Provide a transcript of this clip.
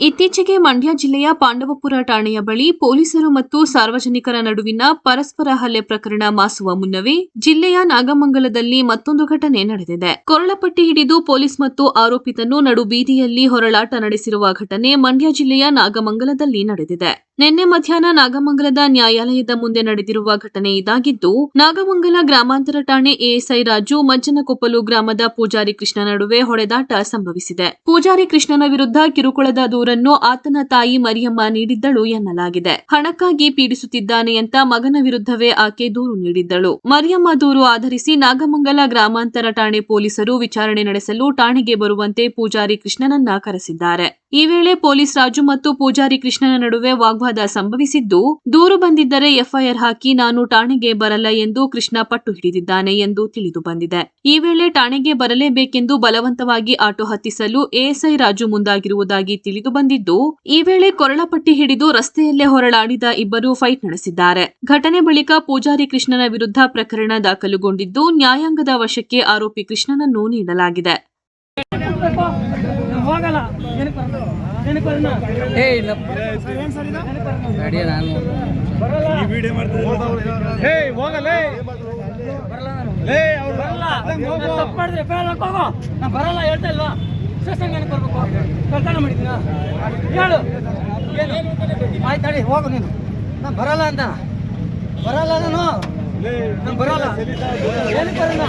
ಇತ್ತೀಚೆಗೆ ಮಂಡ್ಯ ಜಿಲ್ಲೆಯ ಪಾಂಡವಪುರ ಠಾಣೆಯ ಬಳಿ ಪೊಲೀಸರು ಮತ್ತು ಸಾರ್ವಜನಿಕರ ನಡುವಿನ ಪರಸ್ಪರ ಹಲ್ಲೆ ಪ್ರಕರಣ ಮಾಸುವ ಮುನ್ನವೇ ಜಿಲ್ಲೆಯ ನಾಗಮಂಗಲದಲ್ಲಿ ಮತ್ತೊಂದು ಘಟನೆ ನಡೆದಿದೆ. ಕೊರಳಪಟ್ಟಿ ಹಿಡಿದು ಪೊಲೀಸ್ ಮತ್ತು ಆರೋಪಿತನು ನಡು ಬೀದಿಯಲ್ಲಿ ಹೊರಳಾಟ ನಡೆಸಿರುವ ಘಟನೆ ಮಂಡ್ಯ ಜಿಲ್ಲೆಯ ನಾಗಮಂಗಲದಲ್ಲಿ ನಡೆದಿದೆ. ನಿನ್ನೆ ಮಧ್ಯಾಹ್ನ ನಾಗಮಂಗಲದ ನ್ಯಾಯಾಲಯದ ಮುಂದೆ ನಡೆದಿರುವ ಘಟನೆ ಇದಾಗಿದ್ದು, ನಾಗಮಂಗಲ ಗ್ರಾಮಾಂತರ ಠಾಣೆ ಎಎಸ್ಐ ರಾಜು ಮಜ್ಜನಕೊಪ್ಪಲು ಗ್ರಾಮದ ಪೂಜಾರಿ ಕೃಷ್ಣ ನಡುವೆ ಹೊಡೆದಾಟ ಸಂಭವಿಸಿದೆ. ಪೂಜಾರಿ ಕೃಷ್ಣನ ವಿರುದ್ಧ ಕಿರುಕುಳದ ದೂರನ್ನು ಆತನ ತಾಯಿ ಮರಿಯಮ್ಮ ನೀಡಿದ್ದಳು ಎನ್ನಲಾಗಿದೆ. ಹಣಕ್ಕಾಗಿ ಪೀಡಿಸುತ್ತಿದ್ದಾನೆ ಅಂತ ಮಗನ ವಿರುದ್ಧವೇ ಆಕೆ ದೂರು ನೀಡಿದ್ದಳು. ಮರಿಯಮ್ಮ ದೂರು ಆಧರಿಸಿ ನಾಗಮಂಗಲ ಗ್ರಾಮಾಂತರ ಠಾಣೆ ಪೊಲೀಸರು ವಿಚಾರಣೆ ನಡೆಸಲು ಠಾಣೆಗೆ ಬರುವಂತೆ ಪೂಜಾರಿ ಕೃಷ್ಣನನ್ನ ಕರೆಸಿದ್ದಾರೆ. ಈ ವೇಳೆ ಪೊಲೀಸ್ ರಾಜು ಮತ್ತು ಪೂಜಾರಿ ಕೃಷ್ಣನ ನಡುವೆ ವಾಗ್ವಾದ ಸಂಭವಿಸಿದ್ದು, ದೂರು ಬಂದಿದ್ದರೆ ಎಫ್ಐಆರ್ ಹಾಕಿ ನಾನು ಠಾಣೆಗೆ ಬರಲ್ಲ ಎಂದು ಕೃಷ್ಣ ಪಟ್ಟು ಹಿಡಿದಿದ್ದಾನೆ ಎಂದು ತಿಳಿದು ಬಂದಿದೆ. ಈ ವೇಳೆ ಠಾಣೆಗೆ ಬರಲೇಬೇಕೆಂದು ಬಲವಂತವಾಗಿ ಆಟೋ ಹತ್ತಿಸಲು ಎಎಸ್ಐ ರಾಜು ಮುಂದಾಗಿರುವುದಾಗಿ ತಿಳಿದು ಬಂದಿದ್ದು, ಈ ವೇಳೆ ಕೊರಳಪಟ್ಟಿ ಹಿಡಿದು ರಸ್ತೆಯಲ್ಲೇ ಹೊರಳಾಡಿದ ಇಬ್ಬರು ಫೈಟ್ ನಡೆಸಿದ್ದಾರೆ. ಘಟನೆ ಬಳಿಕ ಪೂಜಾರಿ ಕೃಷ್ಣನ ವಿರುದ್ಧ ಪ್ರಕರಣ ದಾಖಲುಗೊಂಡಿದ್ದು, ನ್ಯಾಯಾಂಗದ ವಶಕ್ಕೆ ಆರೋಪಿ ಕೃಷ್ಣನನ್ನು ನೀಡಲಾಗಿದೆ. ಹೋಗಲ್ಲ. ಬರಲ್ಲ? ಏ ಇಲ್ಲ. ಗಾಡಿಯ ನಾನು. ಬರಲ್ಲ. ನಾನು. ಅವ್ರು ತಪ್ಪು ಮಾಡಿದ್ರೆ ಹೇಳ್ತಾ ಇಲ್ವಾ? ಸ್ಟೇಷನ್ಗೆ ಏನಕ್ಕೆ ಬರ್ಬೇಕು? ಕಳ್ತನ ಮಾಡಿದ್ದೀನ? ಹೇಳು. ಏನು? ಆಯ್ತು ತಡಿ ಹೋಗು ನೀನು. ನಾನು ಬರಲ್ಲ ಅಂತ. ಬರಲ್ಲ ನಾನು. ನಾನು ಬರಲ್ಲ. ಏನಕ್ಕೆ ಬರಲ್ಲ?